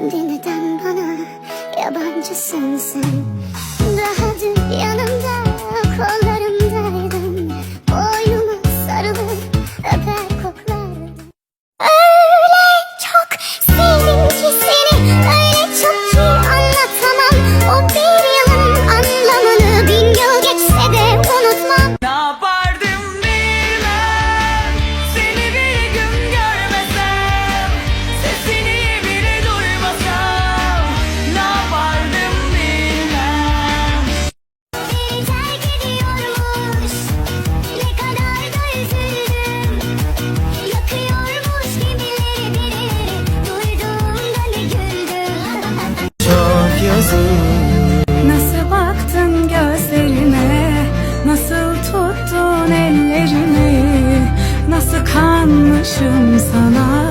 Şimdi neden bana yabancısın sen ellerini Nasıl kanmışım sana?